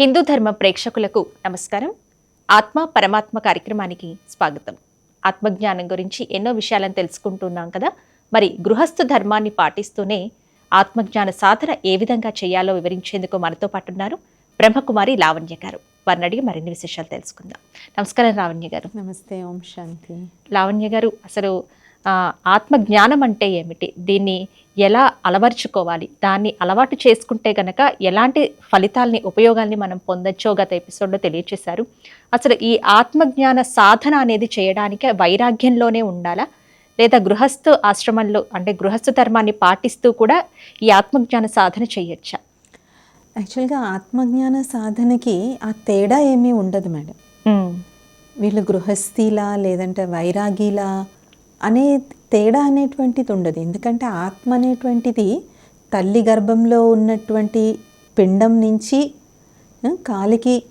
హిందూ ధర్మ ప్రేక్షకులకు నమస్కారం. ఆత్మ పరమాత్మ కార్యక్రమానికి స్వాగతం. ఆత్మజ్ఞానం గురించి ఎన్నో విషయాలను తెలుసుకుంటున్నాం కదా? మరి గృహస్థ ధర్మాన్ని పాటిస్తూనే ఆత్మజ్ఞాన సాధన ఏ విధంగా చేయాలో వివరించేందుకు మనతో పాటు ఉన్నారు బ్రహ్మకుమారి లావణ్య గారు. వారిని అడిగి మరిన్ని విశేషాలు తెలుసుకుందాం. నమస్కారం లావణ్య గారు. నమస్తే ఓం శాంతి. లావణ్య గారు అసలు ఆత్మజ్ఞానం అంటే ఏమిటి? దీన్ని ఎలా అలవర్చుకోవాలి? దాన్ని అలవాటు చేసుకుంటే గనక ఎలాంటి ఫలితాల్ని ఉపయోగాల్ని మనం పొందొచ్చో గత ఎపిసోడ్లో తెలియచేశారు. అసలు ఈ ఆత్మజ్ఞాన సాధన అనేది చేయడానికి వైరాగ్యంలోనే ఉండాలా? లేదా గృహస్థ ఆశ్రమంలో అంటే గృహస్థ ధర్మాన్ని పాటిస్తూ కూడా ఈ ఆత్మజ్ఞాన సాధన చేయొచ్చా? యాక్చువల్గా ఆత్మజ్ఞాన సాధనకి ఆ తేడా ఏమీ ఉండదు మేడం. వీళ్ళు గృహస్థిలా లేదంటే వైరాగిలా అనే తేడా అనేటువంటిది ఉండదు. ఎందుకంటే ఆత్మ అనేటువంటిది తల్లి గర్భంలో ఉన్నటువంటి పిండం నుంచి కాలికి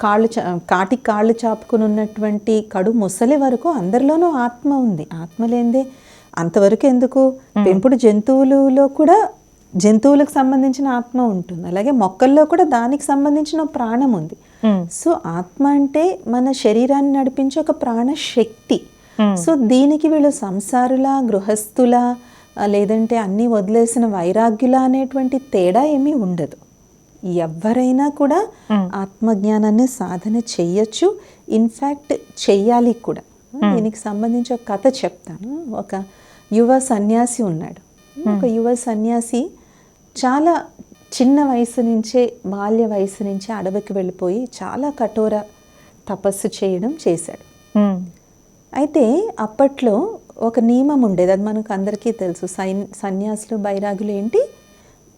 కాళ్ళు చా- కాటికి కాళ్ళు చాపుకుని ఉన్నటువంటి కడు ముసలి వరకు అందరిలోనూ ఆత్మ ఉంది. ఆత్మ లేనిదే అంతవరకు ఎందుకు? పెంపుడు జంతువులలో కూడా జంతువులకు సంబంధించిన ఆత్మ ఉంటుంది. అలాగే మొక్కల్లో కూడా దానికి సంబంధించిన ప్రాణం ఉంది. సో ఆత్మ అంటే మన శరీరాన్ని నడిపించే ఒక ప్రాణ శక్తి సో దీనికి వీళ్ళు సంసారుల గృహస్థుల లేదంటే అన్నీ వదిలేసిన వైరాగ్యుల అనేటువంటి తేడా ఏమీ ఉండదు. ఎవరైనా కూడా ఆత్మజ్ఞానాన్ని సాధన చెయ్యొచ్చు ఇన్ఫ్యాక్ట్ చెయ్యాలి కూడా. దీనికి సంబంధించి ఒక కథ చెప్తాను. ఒక యువ సన్యాసి ఉన్నాడు. ఒక యువ సన్యాసి చాలా చిన్న వయసు నుంచే బాల్య వయసు నుంచే అడవికి వెళ్ళిపోయి చాలా కఠోర తపస్సు చేయడం చేశాడు. అయితే అప్పట్లో ఒక నియమం ఉండేది. అది మనకు అందరికీ తెలుసు. సైన్ సన్యాసులు బైరాగులు ఏంటి?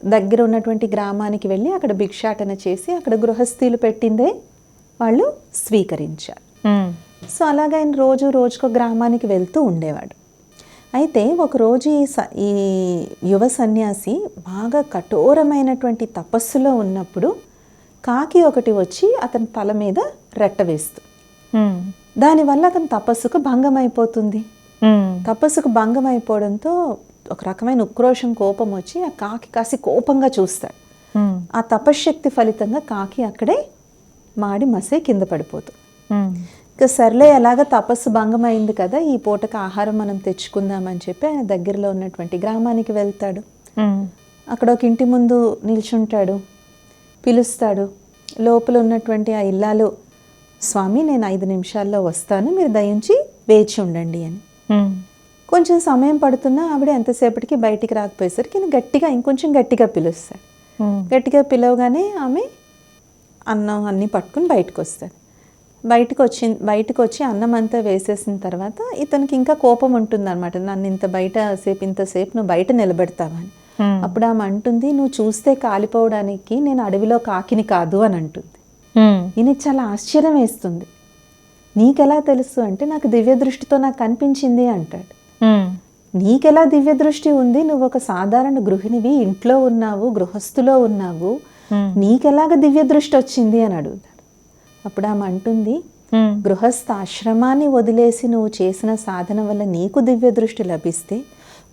దగ్గర ఉన్నటువంటి గ్రామానికి వెళ్ళి అక్కడ భిక్షాటన చేసి అక్కడ గృహస్థీలు పెట్టిందే వాళ్ళు స్వీకరించారు. సో అలాగ ఆయన రోజు రోజుకో గ్రామానికి వెళ్తూ ఉండేవాడు. అయితే ఒకరోజు ఈ స ఈ యువ సన్యాసి బాగా కఠోరమైనటువంటి తపస్సులో ఉన్నప్పుడు కాకి ఒకటి వచ్చి అతని తల మీద రెట్ట వేస్తూ దానివల్ల అతని తపస్సుకు భంగం అయిపోతుంది తపస్సుకు భంగం అయిపోవడంతో ఒక రకమైన ఉక్రోషం కోపం వచ్చి ఆ కాకి కాసి కోపంగా చూస్తాడు. ఆ తపశ్శక్తి ఫలితంగా కాకి అక్కడే మాడి మసే కింద పడిపోతుంది. ఇక సర్లే ఎలాగ తపస్సు భంగం అయింది కదా ఈ పూటకు ఆహారం మనం తెచ్చుకుందామని చెప్పి ఆయన దగ్గరలో ఉన్నటువంటి గ్రామానికి వెళ్తాడు. అక్కడ ఒక ఇంటి ముందు నిల్చుంటాడు పిలుస్తాడు. లోపల ఉన్నటువంటి ఆ ఇల్లాలు స్వామి నేను ఐదు నిమిషాల్లో వస్తాను మీరు దయించి వేచి ఉండండి అని. కొంచెం సమయం పడుతున్నా ఆవిడ ఎంతసేపటికి బయటికి రాకపోయేసరికి ఈయన గట్టిగా ఇంకొంచెం గట్టిగా పిలుస్తాడు. గట్టిగా పిలవగానే ఆమె అన్నం అన్నీ పట్టుకుని బయటకు వస్తాడు బయటకు వచ్చి బయటకు వచ్చి అన్నం అంతా వేసేసిన తర్వాత ఇతనికి ఇంకా కోపం ఉంటుందన్నమాట. నన్ను ఇంత బయట సేపు ఇంతసేపు నువ్వు బయట నిలబెడతావని అప్పుడు ఆమె అంటుంది నువ్వు చూస్తే కాలిపోవడానికి నేను అడవిలో కాకిని కాదు అని అంటుంది. ఈయన చాలా ఆశ్చర్యం వేస్తుంది. నీకెలా తెలుసు అంటే నాకు దివ్య దృష్టితో నాకు కనిపించింది అంటాడు. నీకెలా దివ్య దృష్టి ఉంది? నువ్వు ఒక సాధారణ గృహిణివి ఇంట్లో ఉన్నావు గృహస్థులో ఉన్నావు. నీకెలాగ దివ్య దృష్టి వచ్చింది అని అడుగుతాడు. అప్పుడు ఆమె అంటుంది గృహస్థ ఆశ్రమాన్ని వదిలేసి నువ్వు చేసిన సాధన వల్ల నీకు దివ్య దృష్టి లభిస్తే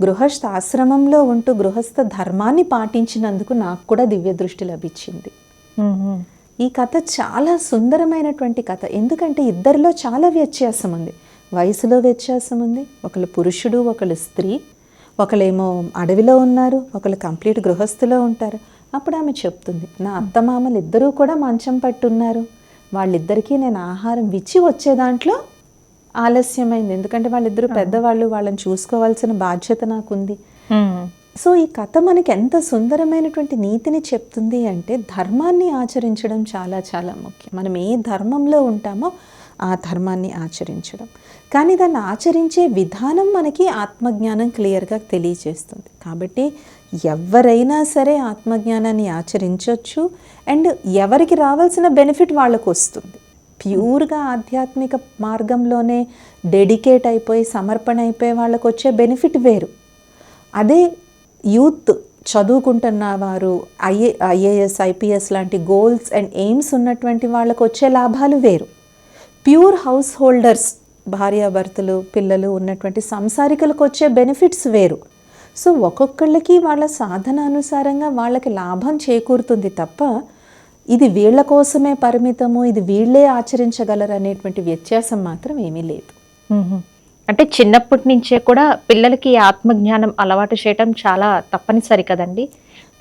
గృహస్థ ఆశ్రమంలో ఉంటూ గృహస్థ ధర్మాన్ని పాటించినందుకు నాకు కూడా దివ్య దృష్టి లభించింది. ఈ కథ చాలా సుందరమైనటువంటి కథ. ఎందుకంటే ఇద్దరిలో చాలా వ్యత్యాసం ఉంది. వయసులో వ్యత్యాసం ఉంది. ఒకళ్ళు పురుషుడు ఒకళ్ళు స్త్రీ. ఒకళ్ళేమో అడవిలో ఉన్నారు. ఒకళ్ళు కంప్లీట్ గృహస్థులో ఉంటారు. అప్పుడు ఆమె చెప్తుంది నా అత్తమామలు ఇద్దరూ కూడా మంచం పట్టున్నారు. వాళ్ళిద్దరికీ నేను ఆహారం ఇచ్చి వచ్చే దాంట్లో ఆలస్యమైంది. ఎందుకంటే వాళ్ళిద్దరూ పెద్దవాళ్ళు. వాళ్ళని చూసుకోవాల్సిన బాధ్యత నాకుంది. సో ఈ కథ మనకి ఎంత సుందరమైనటువంటి నీతిని చెప్తుంది అంటే ధర్మాన్ని ఆచరించడం చాలా చాలా ముఖ్యం. మనం ఏ ధర్మంలో ఉంటామో ఆ ధర్మాన్ని ఆచరించడం. కానీ దాన్ని ఆచరించే విధానం మనకి ఆత్మజ్ఞానం క్లియర్గా తెలియజేస్తుంది. కాబట్టి ఎవరైనా సరే ఆత్మజ్ఞానాన్ని ఆచరించవచ్చు అండ్ ఎవరికి రావాల్సిన బెనిఫిట్ వాళ్ళకు వస్తుంది. ప్యూర్గా ఆధ్యాత్మిక మార్గంలోనే డెడికేట్ అయిపోయి సమర్పణ అయిపోయి వాళ్ళకు వచ్చే బెనిఫిట్ వేరు. అదే యూత్ చదువుకుంటున్న వారు ఐఏ ఐఏఎస్ ఐపీఎస్ లాంటి గోల్స్ అండ్ ఎయిమ్స్ ఉన్నటువంటి వాళ్ళకు వచ్చే లాభాలు వేరు. ప్యూర్ హౌస్ హోల్డర్స్ భార్యాభర్తలు పిల్లలు ఉన్నటువంటి సంసారికలకు వచ్చే బెనిఫిట్స్ వేరు. సో ఒక్కొక్కళ్ళకి వాళ్ళ సాధన అనుసారంగా వాళ్ళకి లాభం చేకూరుతుంది తప్ప ఇది వీళ్ళ కోసమే పరిమితము ఇది వీళ్ళే ఆచరించగలరు అనేటువంటి వ్యత్యాసం మాత్రం ఏమీ లేదు. అంటే చిన్నప్పటి నుంచే కూడా పిల్లలకి ఆత్మజ్ఞానం అలవాటు చేయటం చాలా తప్పనిసరి కదండి.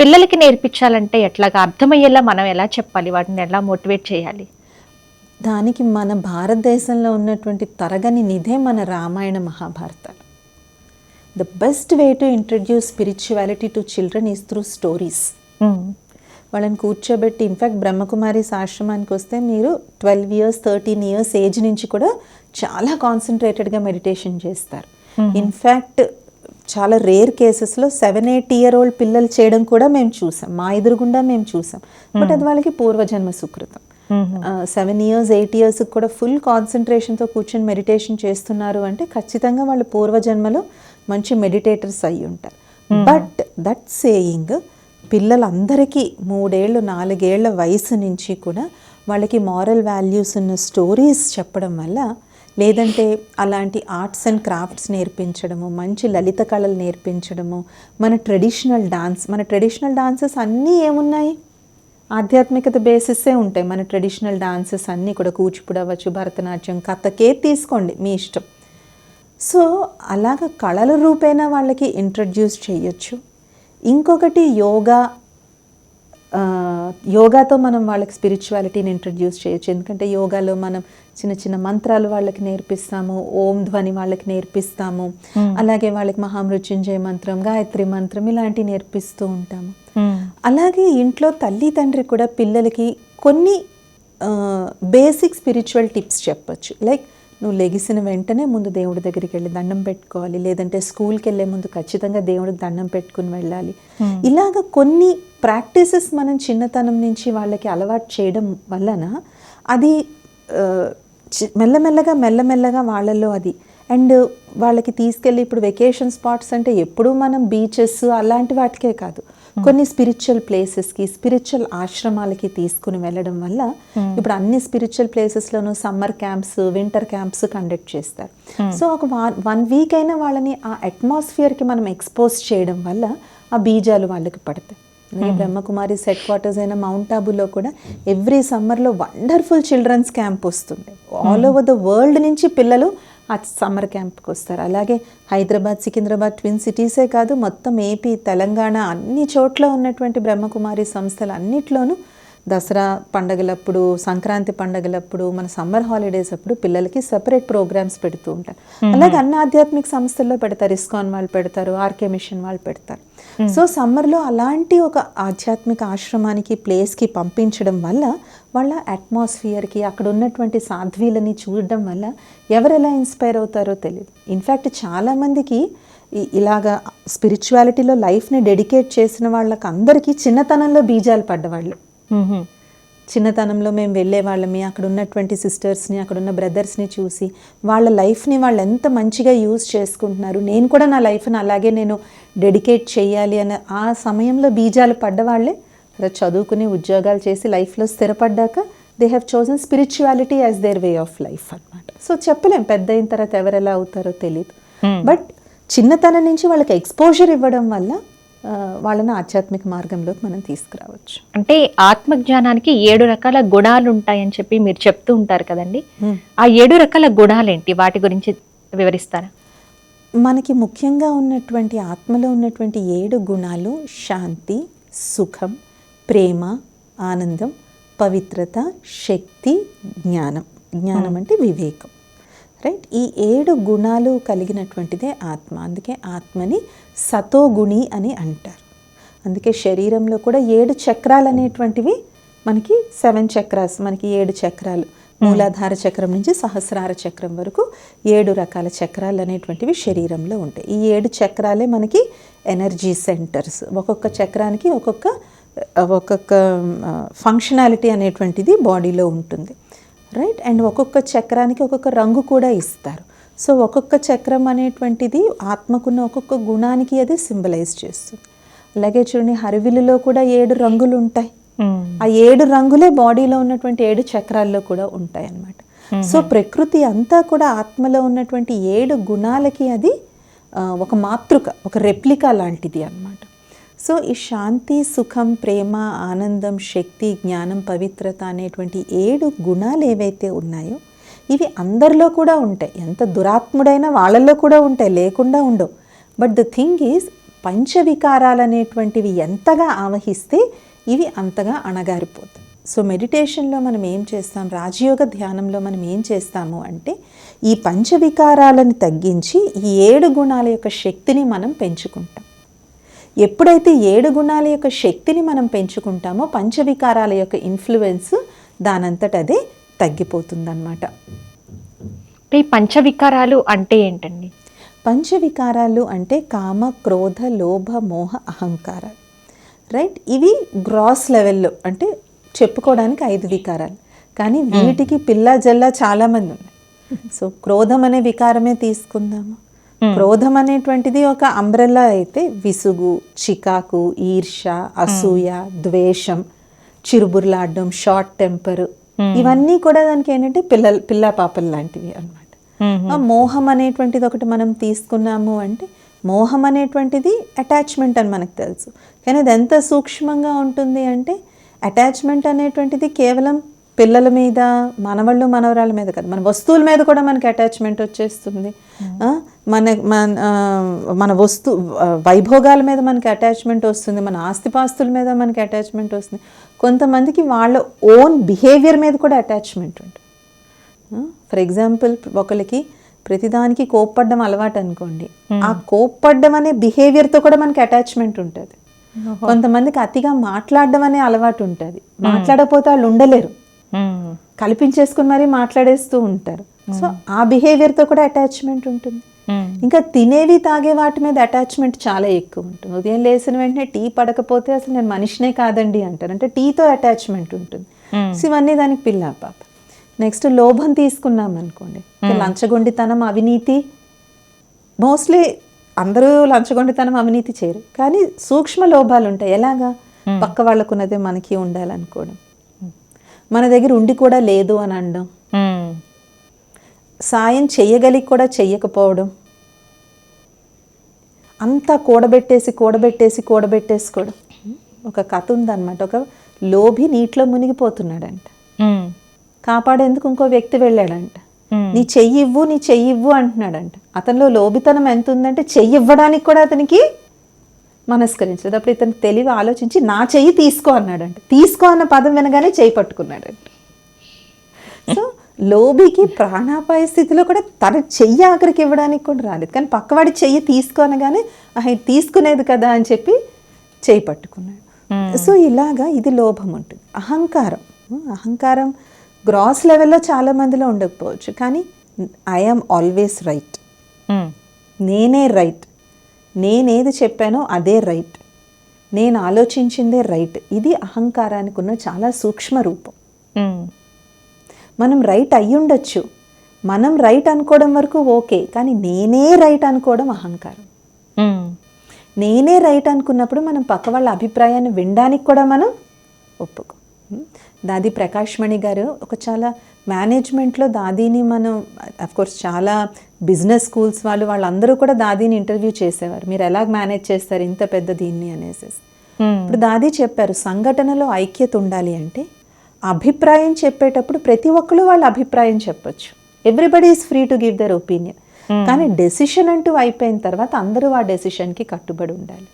పిల్లలకి నేర్పించాలంటే ఎట్లాగా? అర్థమయ్యేలా మనం ఎలా చెప్పాలి? వాటిని ఎలా మోటివేట్ చేయాలి? దానికి మన భారతదేశంలో ఉన్నటువంటి తరగని నిధే మన Ramayana మహాభారతాలు the best way to introduce spirituality to children is through stories. వాళ్ళని కూర్చోబెట్టి ఇన్ఫ్యాక్ట్ బ్రహ్మకుమారిస్ ఆశ్రమానికి వస్తే మీరు twelve years thirteen years age నుంచి కూడా చాలా కాన్సన్ట్రేటెడ్గా మెడిటేషన్ చేస్తారు. ఇన్ఫ్యాక్ట్ చాలా రేర్ కేసెస్లో సెవెన్ ఎయిట్ ఇయర్ ఓల్డ్ పిల్లలు చేయడం కూడా మేము చూసాం. మా ఎదురుగుండా మేము చూసాం. బట్ అది వాళ్ళకి పూర్వజన్మ సుకృతం. సెవెన్ ఇయర్స్ ఎయిట్ ఇయర్స్ కూడా ఫుల్ కాన్సన్ట్రేషన్తో కూర్చొని మెడిటేషన్ చేస్తున్నారు అంటే ఖచ్చితంగా వాళ్ళు పూర్వజన్మలో మంచి మెడిటేటర్స్ అయి ఉంటారు. బట్ దట్ సేయింగ్ పిల్లలందరికీ మూడేళ్ళు నాలుగేళ్ళ వయసు నుంచి కూడా వాళ్ళకి మారల్ వాల్యూస్ ఉన్న స్టోరీస్ చెప్పడం వల్ల లేదంటే అలాంటి ఆర్ట్స్ అండ్ క్రాఫ్ట్స్ నేర్పించడము మంచి లలిత కళలు నేర్పించడము మన ట్రెడిషనల్ డాన్స్ మన ట్రెడిషనల్ డాన్సెస్ అన్నీ ఏమున్నాయి? ఆధ్యాత్మికత బేసిస్సే ఉంటాయి. మన ట్రెడిషనల్ డాన్సెస్ అన్నీ కూడా కూచిపూడి అవ్వచ్చు భరతనాట్యం కథకే తీసుకోండి మీ ఇష్టం. సో అలాగ కళల రూపేణా వాళ్ళకి ఇంట్రడ్యూస్ చేయొచ్చు. ఇంకొకటి యోగా యోగాతో మనం వాళ్ళకి స్పిరిచువాలిటీని ఇంట్రడ్యూస్ చేయొచ్చు. ఎందుకంటే యోగాలో మనం చిన్న చిన్న మంత్రాలు వాళ్ళకి నేర్పిస్తాము ఓం ధ్వని వాళ్ళకి నేర్పిస్తాము అలాగే వాళ్ళకి మహామృత్యుంజయ మంత్రం గాయత్రి మంత్రం ఇలాంటివి నేర్పిస్తూ ఉంటాము. అలాగే ఇంట్లో తల్లి తండ్రి కూడా పిల్లలకి కొన్ని బేసిక్ స్పిరిచువల్ టిప్స్ చెప్పొచ్చు. లైక్ నువ్వు లెగిసిన వెంటనే ముందు దేవుడి దగ్గరికి వెళ్ళి దండం పెట్టుకోవాలి. లేదంటే స్కూల్కి వెళ్ళే ముందు ఖచ్చితంగా దేవుడికి దండం పెట్టుకుని వెళ్ళాలి. ఇలాగ కొన్ని ప్రాక్టీసెస్ మనం చిన్నతనం నుంచి వాళ్ళకి అలవాటు చేయడం వలన అది మెల్లమెల్లగా మెల్లమెల్లగా వాళ్ళల్లో అది. అండ్ వాళ్ళకి తీసుకెళ్ళి ఇప్పుడు వెకేషన్ స్పాట్స్ అంటే ఎప్పుడూ మనం బీచెస్ అలాంటి వాటికే కాదు. కొన్ని స్పిరిచువల్ ప్లేసెస్కి స్పిరిచువల్ ఆశ్రమాలకి తీసుకుని వెళ్ళడం వల్ల ఇప్పుడు అన్ని spiritual ప్లేసెస్లోనూ summer camps winter camps conduct చేస్తారు. సో ఒక వన్ వీక్ అయినా వాళ్ళని ఆ అట్మాస్ఫియర్కి మనం ఎక్స్పోజ్ చేయడం వల్ల ఆ బీజాలు వాళ్ళకి పడతాయి. అలాగే బ్రహ్మకుమారి సెట్ క్వార్టర్స్ అయిన మౌంట్ ఆబులో కూడా ఎవ్రీ సమ్మర్లో వండర్ఫుల్ చిల్డ్రన్స్ క్యాంప్ వస్తుంది. ఆల్ ఓవర్ ద వరల్డ్ నుంచి పిల్లలు ఆ సమ్మర్ క్యాంప్కి వస్తారు. అలాగే హైదరాబాద్ సికింద్రాబాద్ ట్విన్ సిటీసే కాదు మొత్తం ఏపీ తెలంగాణ అన్ని చోట్ల ఉన్నటువంటి బ్రహ్మకుమారి సంస్థలు అన్నిట్లోనూ దసరా పండగలప్పుడు సంక్రాంతి పండగలప్పుడు మన సమ్మర్ హాలిడేస్ అప్పుడు పిల్లలకి సెపరేట్ ప్రోగ్రామ్స్ పెడుతూ ఉంటారు. అలాగే అన్ని ఆధ్యాత్మిక సంస్థల్లో పెడతారు. ఇస్కాన్ వాళ్ళు పెడతారు ఆర్కే మిషన్ వాళ్ళు పెడతారు. సో సమ్మర్లో అలాంటి ఒక ఆధ్యాత్మిక ఆశ్రమానికి ప్లేస్కి పంపించడం వల్ల వాళ్ళ అట్మాస్ఫియర్కి అక్కడ ఉన్నటువంటి సాధ్వీలని చూడడం వల్ల ఎవరు ఎలా ఇన్స్పైర్ అవుతారో తెలియదు ఇన్ఫ్యాక్ట్ చాలామందికి ఇలాగా స్పిరిచువాలిటీలో లైఫ్ని డెడికేట్ చేసిన వాళ్ళకి అందరికీ చిన్నతనంలో బీజాలు పడ్డవాళ్ళు. మ్మ్. చిన్నతనంలో మేము వెళ్ళే వాళ్ళమి అక్కడ ఉన్నటువంటి సిస్టర్స్ని అక్కడ ఉన్న బ్రదర్స్ని చూసి వాళ్ళ లైఫ్ని వాళ్ళు ఎంత మంచిగా యూజ్ చేసుకుంటున్నారు. నేను కూడా నా లైఫ్ని అలాగే నేను డెడికేట్ చేయాలి అనే ఆ సమయంలో బీజాలు పడ్డవాళ్ళే తర్వాత చదువుకుని ఉద్యోగాలు చేసి లైఫ్లో స్థిరపడ్డాక they have chosen spirituality as their way of life అన్నమాట. సో చెప్పలేం పెద్ద అయిన తర్వాత ఎవరు ఎలా అవుతారో తెలియదు బట్ చిన్నతనం నుంచి వాళ్ళకి ఎక్స్పోజర్ ఇవ్వడం వల్ల వాళ్ళని ఆధ్యాత్మిక మార్గంలోకి మనం తీసుకురావచ్చు. అంటే ఆత్మజ్ఞానానికి ఏడు రకాల గుణాలు ఉంటాయని చెప్పి మీరు చెప్తూ ఉంటారు కదండి. ఆ ఏడు రకాల గుణాలేంటి? వాటి గురించి వివరిస్తారా? మనకి ముఖ్యంగా ఉన్నటువంటి ఆత్మలో ఉన్నటువంటి ఏడు గుణాలు శాంతి సుఖం ప్రేమ ఆనందం పవిత్రత శక్తి జ్ఞానం. జ్ఞానం అంటే వివేకం. రైట్? ఈ ఏడు గుణాలు కలిగినటువంటిదే ఆత్మ. అందుకే ఆత్మని సతోగుణి అని అంటారు. అందుకే శరీరంలో కూడా ఏడు చక్రాలు అనేటువంటివి మనకి సెవెన్ చక్రాస్ మనకి ఏడు చక్రాలు. మూలాధార చక్రం నుంచి సహస్రార చక్రం వరకు ఏడు రకాల చక్రాలు అనేటువంటివి శరీరంలో ఉంటాయి. ఈ ఏడు చక్రాలే మనకి ఎనర్జీ సెంటర్స్. ఒక్కొక్క చక్రానికి ఒక్కొక్క ఒక్కొక్క ఫంక్షనాలిటీ అనేటువంటిది బాడీలో ఉంటుంది. రైట్? అండ్ ఒక్కొక్క చక్రానికి ఒక్కొక్క రంగు కూడా ఇస్తారు. సో ఒక్కొక్క చక్రం అనేటువంటిది ఆత్మకున్న ఒక్కొక్క గుణానికి అది సింబలైజ్ చేస్తుంది. అలాగే చూడండి హరివిల్లులో కూడా ఏడు రంగులు ఉంటాయి. ఆ ఏడు రంగులే బాడీలో ఉన్నటువంటి ఏడు చక్రాల్లో కూడా ఉంటాయి అన్నమాట సో ప్రకృతి అంతా కూడా ఆత్మలో ఉన్నటువంటి ఏడు గుణాలకి అది ఒక మాతృక ఒక రెప్లికా లాంటిది అన్నమాట. సో ఈ శాంతి సుఖం ప్రేమ ఆనందం శక్తి జ్ఞానం పవిత్రత అనేటువంటి ఏడు గుణాలు ఏవైతే ఉన్నాయో ఇవి అందరిలో కూడా ఉంటాయి. ఎంత దురాత్ముడైనా వాళ్ళల్లో కూడా ఉంటాయి లేకుండా ఉండవు. బట్ ద థింగ్ ఈజ్ పంచవికారాలు అనేటువంటివి ఎంతగా ఆవహిస్తే ఇవి అంతగా అణగారిపోతాయి. సో మెడిటేషన్లో మనం ఏం చేస్తాం? రాజయోగ ధ్యానంలో మనం ఏం చేస్తాము అంటే ఈ పంచవికారాలను తగ్గించి ఈ ఏడు గుణాల యొక్క శక్తిని మనం పెంచుకుంటాం. ఎప్పుడైతే ఏడు గుణాల యొక్క శక్తిని మనం పెంచుకుంటామో పంచవికారాల యొక్క ఇన్ఫ్లుయెన్స్ దానంతట అదే తగ్గిపోతుందన్నమాట. ఈ పంచవికారాలు అంటే ఏంటండి? పంచవికారాలు అంటే కామ క్రోధ లోభ మోహ అహంకారాలు. రైట్? ఇవి గ్రాస్ లెవెల్లో అంటే చెప్పుకోవడానికి ఐదు వికారాలు. కానీ వీటికి పిల్ల జల్ల చాలా మంది ఉన్నాయి. సో క్రోధం అనే వికారమే తీసుకుందాము. క్రోధం అనేటువంటిది ఒక అంబ్రెల్లా అయితే విసుగు చికాకు ఈర్ష అసూయ ద్వేషం చిరుబుర్లాడడం షార్ట్ టెంపర్ ఇవన్నీ కూడా దానికి ఏంటంటే పిల్లలు పిల్ల పాపలు లాంటివి అన్నమాట. ఆ మోహం అనేటువంటిది ఒకటి మనం తీసుకున్నాము అంటే మోహం అనేటువంటిది అటాచ్మెంట్ అని మనకు తెలుసు. కానీ అది ఎంత సూక్ష్మంగా ఉంటుంది అంటే అటాచ్మెంట్ అనేటువంటిది కేవలం పిల్లల మీద మనవాళ్ళు మనవరాల మీద కాదు. మన వస్తువుల మీద కూడా మనకి అటాచ్మెంట్ వచ్చేస్తుంది. ఆ, మన మన మన వస్తు వైభోగాల మీద మనకి అటాచ్మెంట్ వస్తుంది. మన ఆస్తిపాస్తుల మీద మనకి అటాచ్మెంట్ వస్తుంది. కొంతమందికి వాళ్ళ ఓన్ బిహేవియర్ మీద కూడా అటాచ్మెంట్ ఉంటుంది. ఫర్ ఎగ్జాంపుల్ ఒకరికి ప్రతిదానికి కోప్పడ్డం అలవాటు అనుకోండి. ఆ కోప్పడ్డం అనే బిహేవియర్తో కూడా మనకి అటాచ్మెంట్ ఉంటుంది. కొంతమందికి అతిగా మాట్లాడడం అనే అలవాటు ఉంటుంది. మాట్లాడకపోతే వాళ్ళు ఉండలేరు. మ్మ్. కల్పించేసుకుని మరీ మాట్లాడేస్తూ ఉంటారు. సో ఆ బిహేవియర్తో కూడా అటాచ్మెంట్ ఉంటుంది. ఇంకా తినేవి తాగే వాటి మీద అటాచ్మెంట్ చాలా ఎక్కువ ఉంటుంది. ఉదయం లేచిన వెంటనే టీ పడకపోతే అసలు నేను మనిషినే కాదండి అంటారు. అంటే టీతో అటాచ్మెంట్ ఉంటుంది. మ్మ్. సో ఇవన్నీ దానికి పిల్ల పాప. నెక్స్ట్ లోభం తీసుకున్నాం అనుకోండి. లంచగొండితనం అవినీతి. మోస్ట్లీ అందరూ లంచగొండితనం అవినీతి చేయరు. కానీ సూక్ష్మ లోభాలు ఉంటాయి. ఎలాగా? పక్క వాళ్ళకున్నదే మనకి ఉండాలనుకోవడం. మన దగ్గర ఉండి కూడా లేదు అని అనడం. సాయం చెయ్యగలిగి కూడా చెయ్యకపోవడం. అంతా కూడబెట్టేసి కూడబెట్టేసి కూడబెట్టేసుకోవడం. ఒక కథ ఉందన్నమాట. ఒక లోభి నీటిలో మునిగిపోతున్నాడంట. కాపాడేందుకు ఇంకో వ్యక్తి వెళ్ళాడంట. నీ చెయ్యి ఇవ్వు నీ చెయ్యి ఇవ్వు అంటున్నాడంట. అతనిలో లోభితనం ఎంత ఉందంటే చెయ్యి ఇవ్వడానికి కూడా అతనికి మనస్కరించలేదు. అప్పుడు ఇతను తెలివి ఆలోచించి నా చెయ్యి తీసుకో అన్నాడంట. తీసుకో అన్న పదం వినగానే చెయ్యి పట్టుకున్నాడంట. సో లోబికి ప్రాణాపాయ స్థితిలో కూడా తన చెయ్యి ఆఖరికి ఇవ్వడానికి కూడా రాలేదు. కానీ పక్కవాడి చెయ్యి తీసుకోనగానే "ఆహా, ఇది తీసుకునేది కదా అని చెప్పి చెయ్యి పట్టుకున్నాడు. సో ఇలాగా ఇది లోభం ఉంటుంది. అహంకారం. అహంకారం గ్రాస్ లెవెల్లో చాలా మందిలో ఉండకపోవచ్చు. కానీ ఐఆమ్ ఆల్వేస్ రైట్. నేనే రైట్. నేనేది చెప్పానో అదే రైట్. నేను ఆలోచించిందే రైట్. ఇది అహంకారానికి ఉన్న చాలా సూక్ష్మ రూపం. మనం రైట్ అయ్యి ఉండొచ్చు మనం రైట్ అనుకోవడం వరకు ఓకే కానీ నేనే రైట్ అనుకోవడం అహంకారం. నేనే రైట్ అనుకున్నప్పుడు మనం పక్క వాళ్ళ అభిప్రాయాన్ని వినడానికి కూడా మనం ఒప్పుకో. దాది ప్రకాష్ మణి గారు ఒక చాలా మేనేజ్మెంట్లో దాదీని మనం కోర్స్ చాలా బిజినెస్ స్కూల్స్ వాళ్ళు వాళ్ళందరూ కూడా దాదీని ఇంటర్వ్యూ చేసేవారు. మీరు ఎలా మేనేజ్ చేస్తారు ఇంత పెద్ద దీన్ని అనేసి. ఇప్పుడు దాది చెప్పారు సంఘటనలో ఐక్యత ఉండాలి అంటే అభిప్రాయం చెప్పేటప్పుడు ప్రతి ఒక్కరు వాళ్ళ అభిప్రాయం చెప్పొచ్చు. Everybody is free to give their opinion కానీ డెసిషన్ అంటూ అయిపోయిన తర్వాత అందరూ ఆ డెసిషన్కి కట్టుబడి ఉండాలి.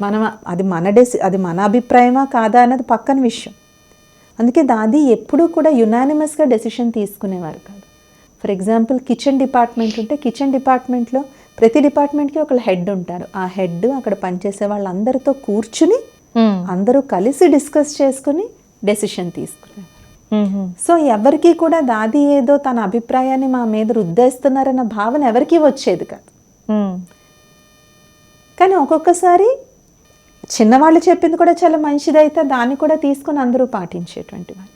మనం అది మన డెసి అది మన అభిప్రాయమా కాదా అన్నది పక్కన విషయం. అందుకే దాది ఎప్పుడూ కూడా యునానిమస్గా డెసిషన్ తీసుకునేవారు కాదు. ఫర్ ఎగ్జాంపుల్ కిచెన్ డిపార్ట్మెంట్ ఉంటే కిచెన్ డిపార్ట్మెంట్లో ప్రతి డిపార్ట్మెంట్కి ఒక హెడ్ ఉంటారు. ఆ హెడ్ అక్కడ పనిచేసే వాళ్ళందరితో కూర్చుని. అందరూ కలిసి డిస్కస్ చేసుకుని డెసిషన్ తీసుకునేవారు మ్మ్. సో ఎవరికి కూడా దాది ఏదో తన అభిప్రాయాన్ని మా మీద రుద్దేస్తున్నారన్న భావన ఎవరికీ వచ్చేది కాదు. మ్మ్. కానీ ఒక్కొక్కసారి చిన్నవాళ్ళు చెప్పింది కూడా చాలా మంచిదైతే దాన్ని కూడా తీసుకొని అందరూ పాటించేటువంటి వాళ్ళు.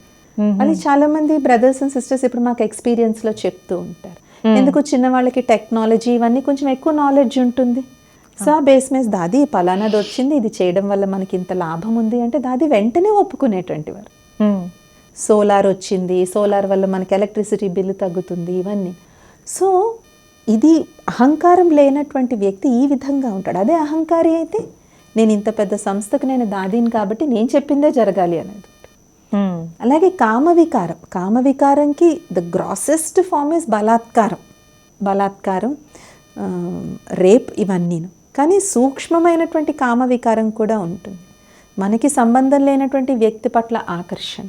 అది చాలా మంది బ్రదర్స్ అండ్ సిస్టర్స్ ఇప్పుడు మాకు experience లో చెప్తూ ఉంటారు. ఎందుకు చిన్నవాళ్ళకి టెక్నాలజీ ఇవన్నీ కొంచెం ఎక్కువ నాలెడ్జ్ ఉంటుంది? సో ఆ బేస్ మీద దాది పలానాది వచ్చింది ఇది చేయడం వల్ల మనకి ఇంత లాభం ఉంది అంటే దాది వెంటనే ఒప్పుకునేటువంటి వారు. సోలార్ వచ్చింది సోలార్ వల్ల మనకి ఎలక్ట్రిసిటీ బిల్లు తగ్గుతుంది ఇవన్నీ. సో ఇది అహంకారం లేనటువంటి వ్యక్తి ఈ విధంగా ఉంటాడు. అదే అహంకారి అయితే నేను ఇంత పెద్ద సంస్థకు నేను దాదీని కాబట్టి నేను చెప్పిందే జరగాలి అనేది అలాగే కామవికారం. కామవికారంకి ద గ్రాసెస్ట్ ఫామ్ ఇస్ బలాత్కారం. బలాత్కారం రేప్ ఇవన్నీను. కానీ సూక్ష్మమైనటువంటి కామవికారం కూడా ఉంటుంది. మనకి సంబంధం లేనటువంటి వ్యక్తి పట్ల ఆకర్షణ.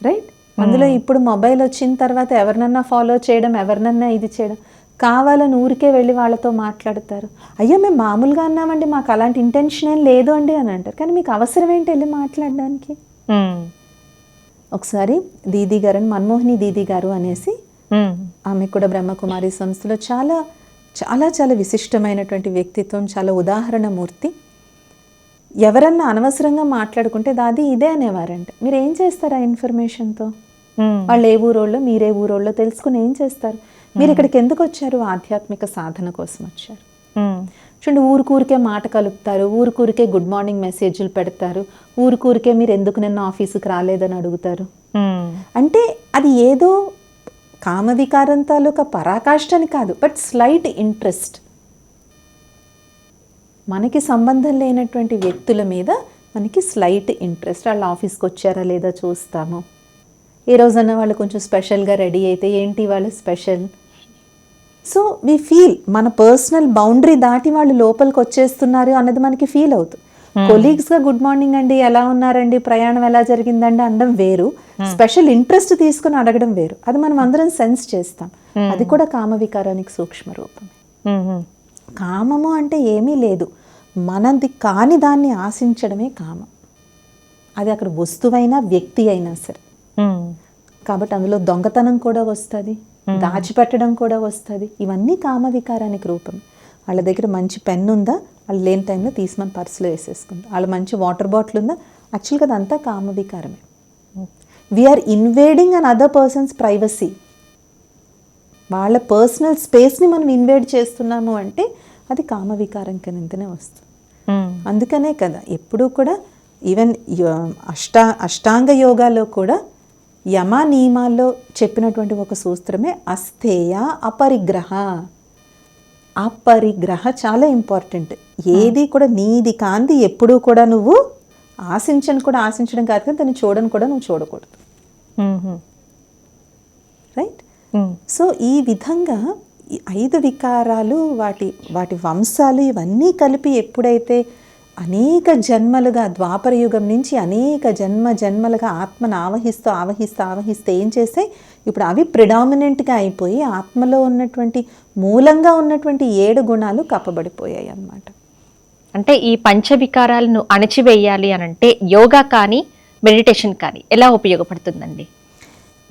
రైట్ అందులో ఇప్పుడు మొబైల్ వచ్చిన తర్వాత ఎవరినన్నా ఫాలో చేయడం ఎవరినన్నా ఇది చేయడం కావాలని ఊరికే వెళ్ళి వాళ్ళతో మాట్లాడతారు. అయ్యో మేము మామూలుగా అన్నామండి మాకు అలాంటి ఇంటెన్షన్ ఏం లేదు అండి అని అంటారు. కానీ మీకు అవసరం ఏంటి వెళ్ళి మాట్లాడడానికి? ఉమ్, ఒకసారి దీదీ గారు అని మన్మోహిని దీదీ గారు అనేసి ఉమ్, ఆమె కూడా బ్రహ్మకుమారి సంస్థలో చాలా చాలా చాలా విశిష్టమైనటువంటి వ్యక్తిత్వం చాలా ఉదాహరణ మూర్తి ఎవరన్నా అనవసరంగా మాట్లాడుకుంటే దాది ఇదే అనేవారంట. మీరు ఏం చేస్తారు ఆ ఇన్ఫర్మేషన్తో? వాళ్ళు ఏ ఊరోళ్ళో మీరే ఊరోళ్ళో తెలుసుకుని ఏం చేస్తారు? మీరు ఇక్కడికి ఎందుకు వచ్చారు? ఆధ్యాత్మిక సాధన కోసం వచ్చారు. చూడండి ఊరికూరికే మాట కలుపుతారు ఊరికూరికే గుడ్ మార్నింగ్ మెసేజ్లు పెడతారు ఊరికూరికే మీరు ఎందుకు నిన్న ఆఫీసుకి రాలేదని అడుగుతారు. అంటే అది ఏదో కామవికారం తాలూకా పరాకాష్ఠని కాదు బట్ స్లైట్ ఇంట్రెస్ట్ మనకి సంబంధం లేనటువంటి వ్యక్తుల మీద మనకి స్లైట్ ఇంట్రెస్ట్ వాళ్ళ ఆఫీస్కి వచ్చారా లేదా చూస్తాము. ఈ రోజన్నా వాళ్ళు కొంచెం స్పెషల్గా రెడీ అయితే ఏంటి వాళ్ళు స్పెషల్ సో వి ఫీల్ మన పర్సనల్ బౌండరీ దాటి వాళ్ళు లోపలికి వచ్చేస్తున్నారు అన్నది మనకి ఫీల్ అవుతుంది. కొలీగ్స్గా గుడ్ మార్నింగ్ అండి ఎలా ఉన్నారండి ప్రయాణం ఎలా జరిగిందండి అనడం వేరు. స్పెషల్ ఇంట్రెస్ట్ తీసుకుని అడగడం వేరు. అది మనం అందరం సెన్స్ చేస్తాం. అది కూడా కామవికారానికి సూక్ష్మ రూపం కామము అంటే ఏమీ లేదు. మనది కాని దాన్ని ఆశించడమే కామం. అది అక్కడ వస్తువైనా వ్యక్తి అయినా సరే. కాబట్టి అందులో దొంగతనం కూడా వస్తుంది. దాచిపెట్టడం కూడా వస్తుంది. ఇవన్నీ కామవికారానికి రూపం. వాళ్ళ దగ్గర మంచి పెన్ ఉందా వాళ్ళు లేని టైంలో తీసి మన పర్సులో వేసేసుకుంది వాళ్ళ మంచి వాటర్ బాటిల్ ఉందా? యాక్చువల్గా అదంతా కామవికారమే we are invading another person's privacy వాళ్ళ పర్సనల్ స్పేస్ని మనం ఇన్వేడ్ చేస్తున్నాము అంటే అది కామవికారం కిందనే వస్తుంది. ఉమ్, అందుకనే కదా ఎప్పుడూ కూడా ఈవెన్ అష్టా అష్టాంగ యోగాలో కూడా యమ నియమాల్లో చెప్పినటువంటి ఒక సూత్రమే అస్థేయ అపరిగ్రహ. అపరిగ్రహ చాలా ఇంపార్టెంట్. ఏది కూడా నీది కాంది ఎప్పుడూ కూడా నువ్వు ఆశించను కూడా ఆశించడం కాదు కానీ దాన్ని చూడను కూడా నువ్వు చూడకూడదు. రైట్? సో ఈ విధంగా ఐదు వికారాలు వాటి వాటి వంశాలు ఇవన్నీ కలిపి ఎప్పుడైతే అనేక జన్మలుగా ద్వాపర యుగం నుంచి అనేక జన్మ జన్మలుగా ఆత్మను ఆవహిస్తూ ఆవహిస్తూ ఆవహిస్తూ ఏం చేస్తే ఇప్పుడు అవి ప్రిడామినెంట్గా అయిపోయి ఆత్మలో ఉన్నటువంటి మూలంగా ఉన్నటువంటి ఏడు గుణాలు కప్పబడిపోయాయి అన్నమాట. అంటే ఈ పంచవికారాలను అణచివేయాలి అని అంటే యోగా కానీ మెడిటేషన్ కానీ ఎలా ఉపయోగపడుతుందండి?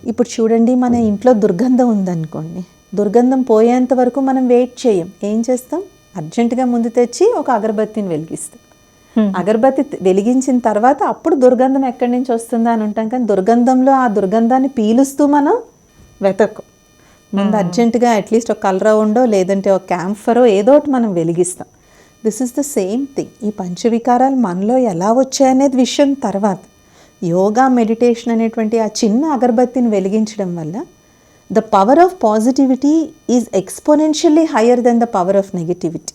ఇప్పుడు చూడండి మన ఇంట్లో దుర్గంధం ఉందనుకోండి. దుర్గంధం పోయేంత వరకు మనం వెయిట్ చేయం. ఏం చేస్తాం? అర్జెంటుగా ముందు తెచ్చి ఒక అగరబత్తిని వెలిగిస్తాం. అగరబత్తి త- వెలిగించిన తర్వాత అప్పుడు దుర్గంధం ఎక్కడి నుంచి వస్తుందా అని ఉంటాం కానీ దుర్గంధంలో ఆ దుర్గంధాన్ని పీలుస్తూ మనం వెతకం. ముందు అర్జెంటుగా అట్లీస్ట్ ఒక కలరా ఉండో లేదంటే ఒక క్యాంఫరో ఏదో ఒకటి మనం వెలిగిస్తాం. This is the same thing ఈ పంచవికారాలు మనలో ఎలా వచ్చాయనేది విషయం తర్వాత. యోగా మెడిటేషన్ అనేటువంటి ఆ చిన్న అగరబత్తిని వెలిగించడం వల్ల the power of positivity is exponentially higher than the power of negativity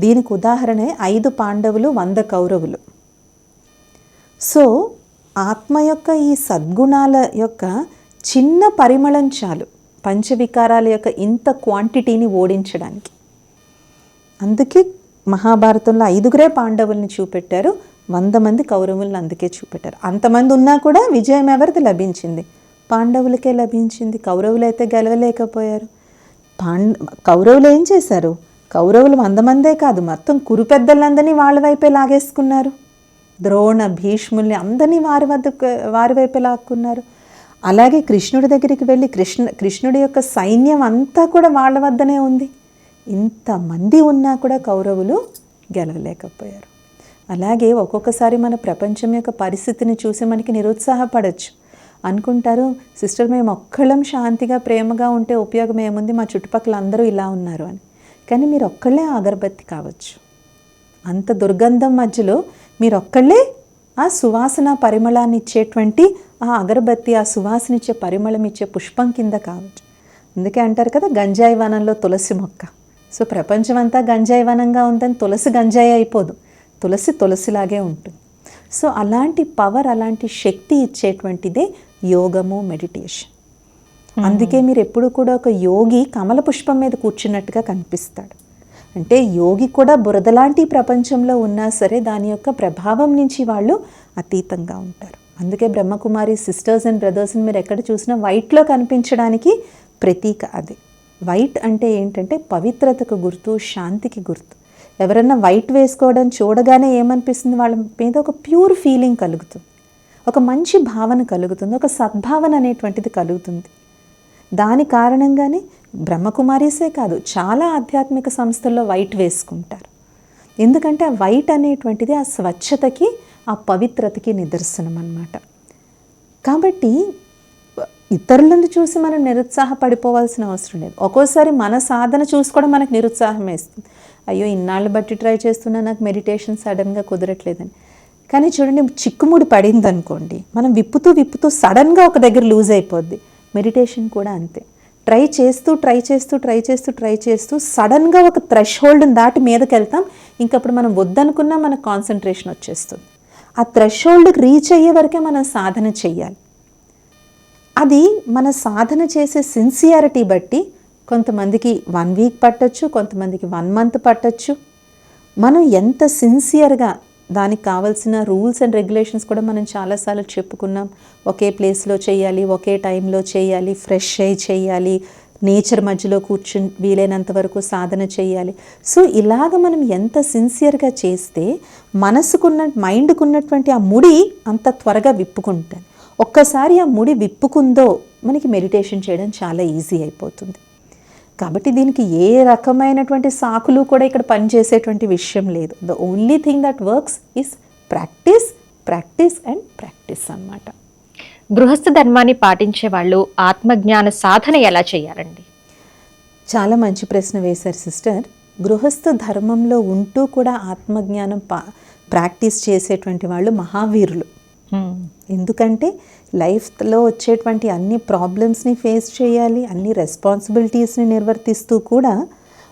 దీనికి ఉదాహరణే ఐదు పాండవులు వంద కౌరవులు. సో ఆత్మ యొక్క ఈ సద్గుణాల యొక్క చిన్న పరిమళం చాలు పంచవికారాల యొక్క ఇంత క్వాంటిటీని ఓడించడానికి. అందుకే మహాభారతంలో ఐదుగురే పాండవుల్ని చూపెట్టారు వంద మంది కౌరవులను అందుకే చూపెట్టారు. అంతమంది ఉన్నా కూడా విజయం ఎవరిది? లభించింది. పాండవులకే లభించింది. కౌరవులు అయితే గెలవలేకపోయారు. పాండ కౌరవులు ఏం చేశారు? కౌరవులు వందమందే కాదు మొత్తం కురు పెద్దలందరినీ వాళ్ళ వైపే లాగేసుకున్నారు. ద్రోణ భీష్ముల్ని అందరినీ వారి వద్ద వారి వైపే లాక్కున్నారు. అలాగే కృష్ణుడి దగ్గరికి వెళ్ళి కృష్ణ కృష్ణుడి యొక్క సైన్యం అంతా కూడా వాళ్ళ వద్దనే ఉంది. ఇంతమంది ఉన్నా కూడా కౌరవులు గెలవలేకపోయారు. అలాగే ఒక్కొక్కసారి మన ప్రపంచం యొక్క పరిస్థితిని చూసి మనకి నిరుత్సాహపడచ్చు. అనుకుంటారు సిస్టర్ మేము ఒక్కళ్ళం శాంతిగా ప్రేమగా ఉంటే ఉపయోగం ఏముంది? మా చుట్టుపక్కల అందరూ ఇలా ఉన్నారు అని. కానీ మీరు ఒక్కళ్ళే అగరబత్తి కావచ్చు. అంత దుర్గంధం మధ్యలో మీరు ఒక్కళ్ళే ఆ సువాసన పరిమళాన్ని ఇచ్చేటువంటి ఆ అగరబత్తి ఆ సువాసన ఇచ్చే పరిమళం ఇచ్చే పుష్పం కింద కావచ్చు. అందుకే అంటారు కదా గంజాయి వనంలో తులసి మొక్క. సో ప్రపంచం అంతా గంజాయి వనంగా ఉందని తులసి గంజాయి అయిపోదు. తులసి తులసిలాగే ఉంటుంది. సో అలాంటి పవర్ అలాంటి శక్తి ఇచ్చేటువంటిదే యోగము మెడిటేషన్. అందుకే మీరు ఎప్పుడు కూడా ఒక యోగి కమల పుష్పం మీద కూర్చున్నట్టుగా కనిపిస్తాడు. అంటే యోగి కూడా బురదలాంటి ప్రపంచంలో ఉన్నా సరే దాని యొక్క ప్రభావం నుంచి వాళ్ళు అతీతంగా ఉంటారు. అందుకే బ్రహ్మకుమారి సిస్టర్స్ అండ్ బ్రదర్స్ని మీరు ఎక్కడ చూసినా వైట్లో కనిపించడానికి ప్రతీక అది. వైట్ అంటే ఏంటంటే పవిత్రతకు గుర్తు శాంతికి గుర్తు. ఎవరన్నా వైట్ వేసుకోవడం చూడగానే ఏమనిపిస్తుంది? వాళ్ళ మీద ఒక ప్యూర్ ఫీలింగ్ కలుగుతుంది. ఒక మంచి భావన కలుగుతుంది. ఒక సద్భావన అనేటువంటిది కలుగుతుంది. దాని కారణంగానే బ్రహ్మకుమారీసే కాదు చాలా ఆధ్యాత్మిక సంస్థల్లో వైట్ వేసుకుంటారు. ఎందుకంటే ఆ వైట్ అనేటువంటిది ఆ స్వచ్ఛతకి ఆ పవిత్రతకి నిదర్శనం అన్నమాట కాబట్టి ఇతరులను చూసి మనం నిరుత్సాహపడిపోవాల్సిన అవసరం లేదు. ఒక్కోసారి మన సాధన చూసి కూడా మనకు నిరుత్సాహం వేస్తుంది. అయ్యో ఇన్నాళ్ళు బట్టి ట్రై చేస్తున్నా నాకు మెడిటేషన్ సడన్గా కుదరట్లేదని. కానీ చూడండి చిక్కుముడి పడింది అనుకోండి మనం విప్పుతూ విప్పుతూ సడన్గా ఒక దగ్గర లూజ్ అయిపోద్ది. మెడిటేషన్ కూడా అంతే. ట్రై చేస్తూ ట్రై చేస్తూ ట్రై చేస్తూ ట్రై చేస్తూ సడన్గా ఒక థ్రెష్ హోల్డ్ని దాటి మీదకి వెళ్తాం ఇంకప్పుడు మనం వద్దనుకున్నా మన కాన్సన్ట్రేషన్ వచ్చేస్తుంది. ఆ థ్రెష్ హోల్డ్కి రీచ్ అయ్యే వరకే మనం సాధన చెయ్యాలి. అది మన సాధన చేసే సిన్సియారిటీ బట్టి కొంతమందికి వన్ వీక్ పట్టచ్చు కొంతమందికి వన్ మంత్ పట్టచ్చు. మనం ఎంత సిన్సియర్గా దానికి కావాల్సిన రూల్స్ అండ్ రెగ్యులేషన్స్ కూడా మనం చాలాసార్లు చెప్పుకున్నాం. ఒకే ప్లేస్లో చేయాలి ఒకే టైంలో చేయాలి ఫ్రెష్ అయి చేయాలి నేచర్ మధ్యలో కూర్చుని వీలైనంత వరకు సాధన చేయాలి. సో ఇలాగ మనం ఎంత సిన్సియర్గా చేస్తే మనసుకున్న మైండ్కున్నటువంటి ఆ ముడి అంత త్వరగా విప్పుకుంటుంది. ఒక్కసారి ఆ ముడి విప్పుకుందో మనకి మెడిటేషన్ చేయడం చాలా ఈజీ అయిపోతుంది. కాబట్టి దీనికి ఏ రకమైనటువంటి సాకులు కూడా ఇక్కడ పనిచేసేటువంటి విషయం లేదు. The only thing that works is practice practice and practice అన్నమాట. గృహస్థ ధర్మాన్ని పాటించే వాళ్ళు ఆత్మజ్ఞాన సాధన ఎలా చేయాలండి? చాలా మంచి ప్రశ్న వేశారు సిస్టర్. గృహస్థ ధర్మంలో ఉంటూ కూడా ఆత్మజ్ఞానం పా ప్రాక్టీస్ చేసేటువంటి వాళ్ళు మహావీరులు. ఎందుకంటే లైఫ్లో వచ్చేటువంటి అన్ని ప్రాబ్లమ్స్ని ఫేస్ చేయాలి అన్ని రెస్పాన్సిబిలిటీస్ని నిర్వర్తిస్తూ కూడా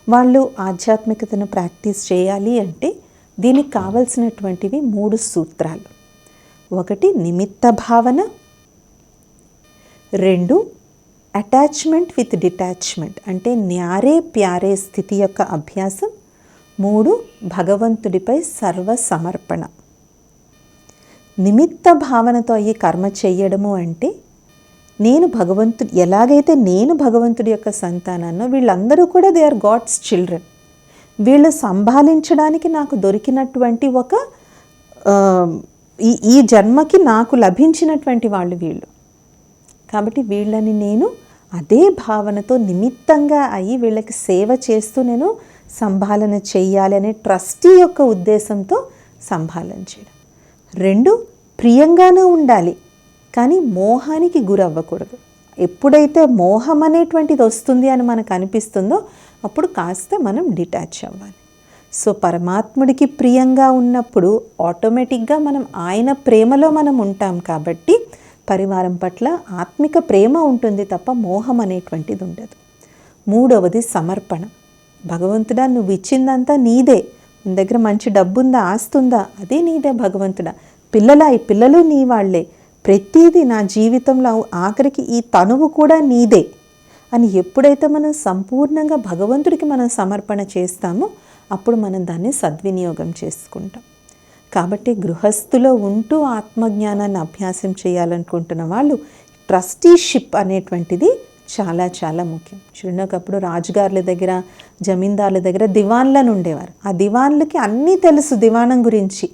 వాళ్ళు ఆధ్యాత్మికతను ప్రాక్టీస్ చేయాలి అంటే దీనికి కావలసినటువంటివి మూడు సూత్రాలు. ఒకటి నిమిత్త భావన. రెండు అటాచ్మెంట్ విత్ డిటాచ్మెంట్ అంటే న్యారే ప్యారే స్థితి యొక్క అభ్యాసం. మూడు భగవంతుడిపై సర్వ సమర్పణ నిమిత్త భావనతో అయ్యి కర్మ చెయ్యడము అంటే నేను భగవంతుడు ఎలాగైతే నేను భగవంతుడి యొక్క సంతానాన్నో వీళ్ళందరూ కూడా దే ఆర్ గాడ్స్ చిల్డ్రన్ వీళ్ళు సంభాలించడానికి నాకు దొరికినటువంటి ఒక ఈ ఈ జన్మకి నాకు లభించినటువంటి వాళ్ళు వీళ్ళు. కాబట్టి వీళ్ళని నేను అదే భావనతో నిమిత్తంగా అయ్యి వీళ్ళకి సేవ చేస్తూ నేను సంభాలన చెయ్యాలి అనే ట్రస్టీ యొక్క ఉద్దేశంతో సంభాలన చేయడం. రెండు ప్రియంగానూ ఉండాలి. కానీ మోహానికి గురవ్వకూడదు. ఎప్పుడైతే మోహం అనేటువంటిది వస్తుంది అని మనకు అనిపిస్తుందో అప్పుడు కాస్త మనం డిటాచ్ అవ్వాలి. సో పరమాత్ముడికి ప్రియంగా ఉన్నప్పుడు ఆటోమేటిక్గా మనం ఆయన ప్రేమలో మనం ఉంటాం కాబట్టి పరివారం పట్ల ఆత్మిక ప్రేమ ఉంటుంది తప్ప మోహం అనేటువంటిది ఉండదు. మూడవది సమర్పణ. భగవంతుడా నువ్వు ఇచ్చిందంతా నీదే. నీ దగ్గర మంచి డబ్బుందా ఆస్తుందా? అదే నీదే భగవంతుడా. పిల్లలా ఈ పిల్లలు నీ వాళ్ళే. ప్రతిదీ నా జీవితంలో ఆఖరికి ఈ తనువు కూడా నీదే. అని ఎప్పుడైతే మనం సంపూర్ణంగా భగవంతుడికి మనం సమర్పణ చేస్తామో అప్పుడు మనం దాన్ని సద్వినియోగం చేసుకుంటాం. కాబట్టి గృహస్థులో ఉంటూ ఆత్మజ్ఞానాన్ని అభ్యాసం చేయాలనుకుంటున్న వాళ్ళు ట్రస్టీషిప్ అనేటువంటిది చాలా చాలా ముఖ్యం. చూడండి ఒకప్పుడు రాజుగారుల దగ్గర జమీందారుల దగ్గర దివాన్లను ఉండేవారు. ఆ దివాన్లకి అన్నీ తెలుసు దివాణం గురించి.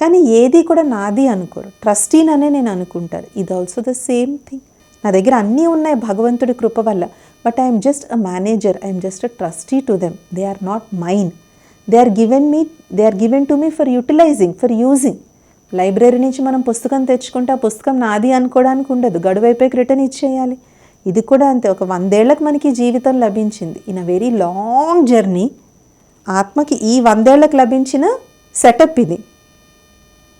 కానీ ఏది కూడా నాది అనుకోరు. ట్రస్టీననే నేను అనుకుంటారు ఇది ఆల్సో ద సేమ్ థింగ్ నా దగ్గర అన్నీ ఉన్నాయి భగవంతుడి కృప వల్ల. But I'm just a manager I'm just a trustee to them they are not mine they are given me they are given to me for utilising for using library నుంచి మనం పుస్తకం తెచ్చుకుంటే ఆ పుస్తకం నాది అనుకోవడానికి ఉండదు. గడువైపోయి రిటర్న్ ఇచ్చేయాలి. ఇది కూడా అంతే. ఒక వందేళ్ళకు మనకి జీవితం లభించింది. In a very long journey ఆత్మకి ఈ వందేళ్ళకు లభించిన సెటప్ ఇది.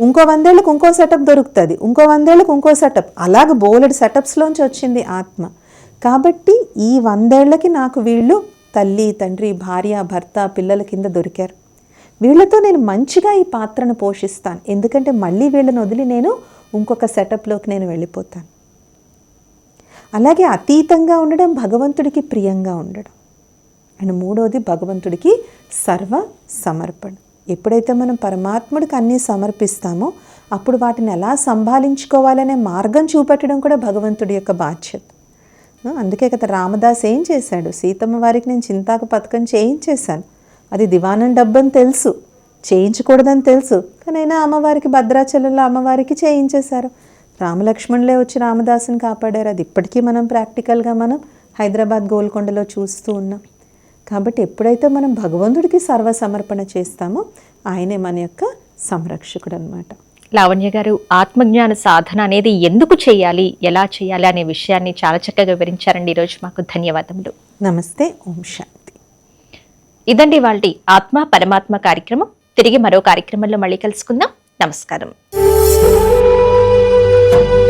ఇంకో వందేళ్ళకు ఇంకో సెటప్ దొరుకుతుంది. ఇంకో వందేళ్ళకు ఇంకో సెటప్ అలాగ బోలెడు సెటప్స్లోంచి వచ్చింది ఆత్మ. కాబట్టి ఈ వందేళ్ళకి నాకు వీళ్ళు తల్లి తండ్రి భార్య భర్త పిల్లల కింద దొరికారు. వీళ్ళతో నేను మంచిగా ఈ పాత్రను పోషిస్తాను. ఎందుకంటే మళ్ళీ వీళ్ళని వదిలి నేను ఇంకొక సెటప్లోకి నేను వెళ్ళిపోతాను. అలాగే అతీతంగా ఉండడం భగవంతుడికి ప్రియంగా ఉండడం. అండ్ మూడోది భగవంతుడికి సర్వ సమర్పణ. ఎప్పుడైతే మనం పరమాత్ముడికి అన్నీ సమర్పిస్తామో అప్పుడు వాటిని ఎలా సంభాలించుకోవాలనే మార్గం చూపెట్టడం కూడా భగవంతుడి యొక్క బాధ్యత. అందుకే కదా రామదాస్ ఏం చేశాడు? సీతమ్మ వారికి నేను చింతాకు పథకం చేయించేశాను. అది దివానం డబ్బని తెలుసు. చేయించకూడదని తెలుసు. కానీ అయినా అమ్మవారికి భద్రాచలంలో అమ్మవారికి చేయించేశారు. రామలక్ష్మణులే వచ్చి రామదాసుని కాపాడారు. అది ఇప్పటికీ మనం ప్రాక్టికల్గా మనం హైదరాబాద్ గోల్కొండలో చూస్తూ ఉన్నాం. కాబట్టి ఎప్పుడైతే మనం భగవంతుడికి సర్వసమర్పణ చేస్తామో ఆయనే మన యొక్క సంరక్షకుడు అనమాట లావణ్య గారు ఆత్మజ్ఞాన సాధన అనేది ఎందుకు చేయాలి ఎలా చేయాలి అనే విషయాన్ని చాలా చక్కగా వివరించారండి. ఈరోజు మాకు ధన్యవాదములు. నమస్తే ఓం శాంతి. ఇదండి వాళ్ళ ఆత్మ పరమాత్మ కార్యక్రమం. తిరిగి మరో కార్యక్రమంలో మళ్ళీ కలుసుకుందాం. నమస్కారం. Thank you.